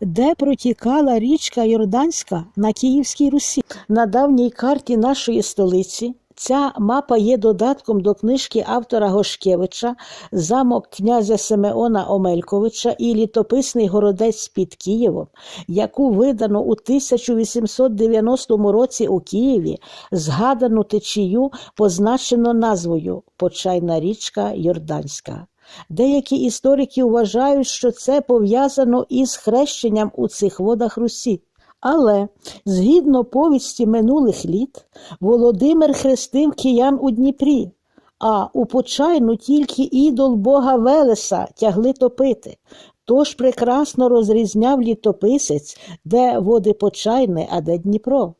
де протікала річка Йорданська на Київській Русі. На давній карті нашої столиці ця мапа є додатком до книжки автора Гошкевича Замок князя Симеона Омельковича і літописний городець під Києвом, яку видано у 1890 році у Києві, згадану течію позначено назвою Почайна річка Йорданська. Деякі історики вважають, що це пов'язано із хрещенням у цих водах Русі. Але згідно повісті минулих літ, Володимир хрестив киян у Дніпрі, а у почайну тільки ідол бога Велеса тягли топити. Тож прекрасно розрізняв літописець, де води почайне, а де Дніпро.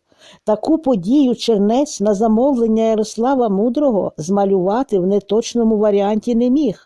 Таку подію чернець на замовлення Ярослава Мудрого змалювати в неточному варіанті не міг.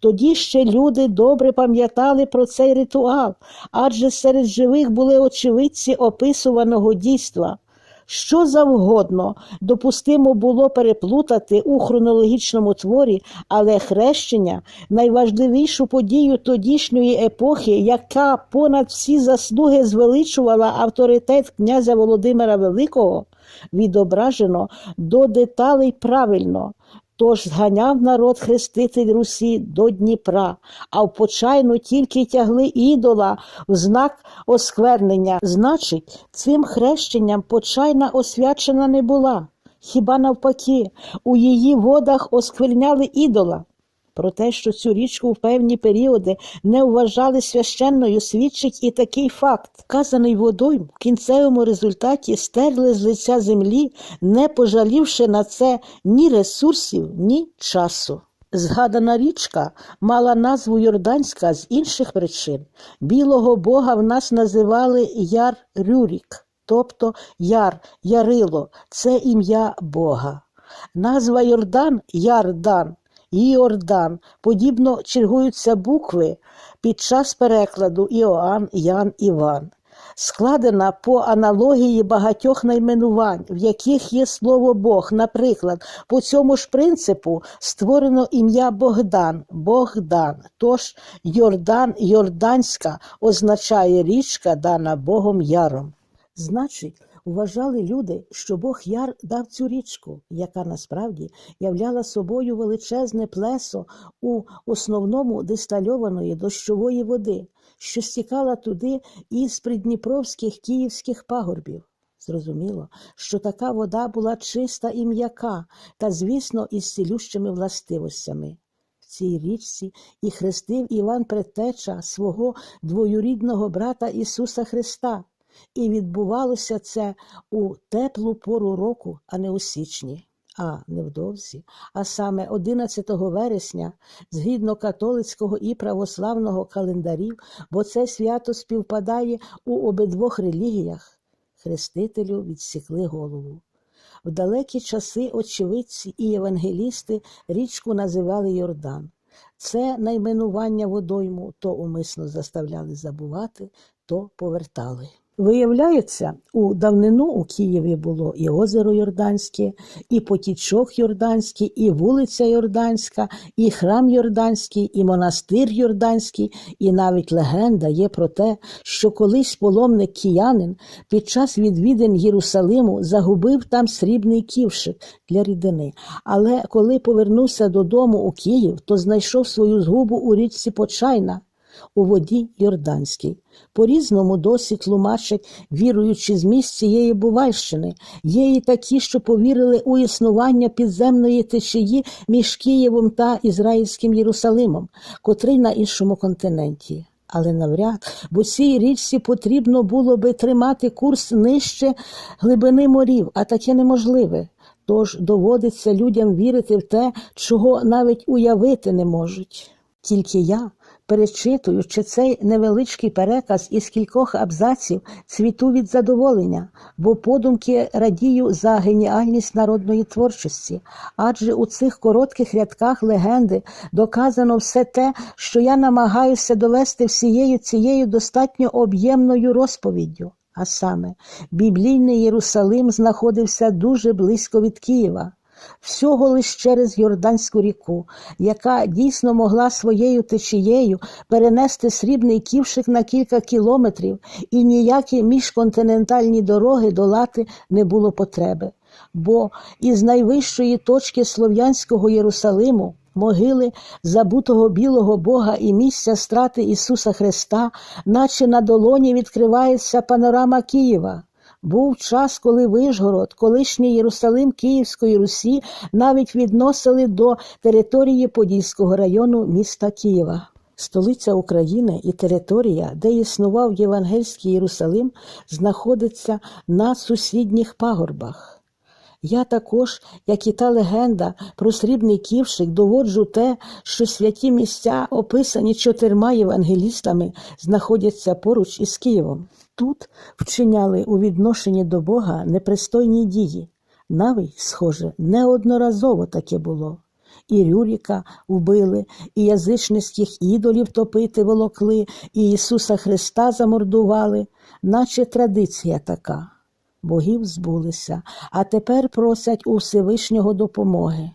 Тоді ще люди добре пам'ятали про цей ритуал, адже серед живих були очевидці описуваного дійства. Що завгодно допустимо було переплутати у хронологічному творі, але хрещення найважливішу подію тодішньої епохи, яка понад всі заслуги звеличувала авторитет князя Володимира Великого, відображено до деталей правильно. Тож зганяв народ хреститель Русі до Дніпра, а в почайну тільки тягли ідола в знак осквернення. Значить, цим хрещенням почайна освячена не була. Хіба навпаки, у її водах оскверняли ідола. Про те, що цю річку в певні періоди не вважали священною, свідчить і такий факт. Вказаний водойм в кінцевому результаті стерли з лиця землі, не пожалівши на це ні ресурсів, ні часу. Згадана річка мала назву Йорданська з інших причин. Білого бога в нас називали Яр Рюрік, тобто Яр, Ярило це ім'я Бога. Назва Йордан Ярдан. Іордан. Подібно чергуються букви під час перекладу Іоанн, Ян, Іван. Складена по аналогії багатьох найменувань, в яких є слово Бог. Наприклад, по цьому ж принципу створено ім'я Богдан, Богдан. Тож Йордан, Йорданська означає річка, дана Богом Яром. Значить, Вважали люди, що Бог Яр дав цю річку, яка насправді являла собою величезне плесо у основному дистальованої дощової води, що стікала туди із придніпровських київських пагорбів. Зрозуміло, що така вода була чиста і м'яка, та, звісно, із цілющими властивостями. В цій річці і хрестив Іван Предтеча свого двоюрідного брата Ісуса Христа. І відбувалося це у теплу пору року, а не у січні, а невдовзі, а саме 11 вересня, згідно католицького і православного календарів, бо це свято співпадає у обидвох релігіях, хрестителю відсікли голову. В далекі часи очевидці і євангелісти річку називали Йордан. Це найменування водойму то умисно заставляли забувати, то повертали. Виявляється, у давнину у Києві було і озеро Йорданське, і потічок Йорданський, і вулиця Йорданська, і храм Йорданський, і монастир Йорданський, і навіть легенда є про те, що колись паломник киянин під час відвідин Єрусалиму загубив там срібний ківшик для рідини. Але коли повернувся додому у Київ, то знайшов свою згубу у річці Почайна у воді Йорданській. По-різному досі тлумачать, віруючи з місць цієї Бувальщини. Є і такі, що повірили у існування підземної течії між Києвом та Ізраїльським Єрусалимом, котрий на іншому континенті. Але навряд, бо цій річці потрібно було би тримати курс нижче глибини морів, а таке неможливе. Тож доводиться людям вірити в те, чого навіть уявити не можуть. Тільки я, перечитуючи цей невеличкий переказ із кількох абзаців, цвіту від задоволення, бо подумки радію за геніальність народної творчості. Адже у цих коротких рядках легенди доказано все те, що я намагаюся довести всією цією достатньо об'ємною розповіддю. А саме, біблійний Єрусалим знаходився дуже близько від Києва. Всього лиш через Йорданську ріку, яка дійсно могла своєю течією перенести срібний ківшик на кілька кілометрів, і ніякі міжконтинентальні дороги долати не було потреби. Бо із найвищої точки слов'янського Єрусалиму могили забутого білого Бога і місця страти Ісуса Христа, наче на долоні відкривається панорама Києва. Був час, коли Вишгород, колишній Єрусалим Київської Русі, навіть відносили до території Подільського району міста Києва. Столиця України і територія, де існував Євангельський Єрусалим, знаходиться на сусідніх пагорбах. Я також, як і та легенда про срібний ківшик, доводжу те, що святі місця, описані чотирма євангелістами, знаходяться поруч із Києвом. Тут вчиняли у відношенні до Бога непристойні дії. Навіть, схоже, неодноразово таке було. І Рюріка вбили, і язичницьких ідолів топити волокли, і Ісуса Христа замордували, наче традиція така. Богів збулися, а тепер просять у Всевишнього допомоги.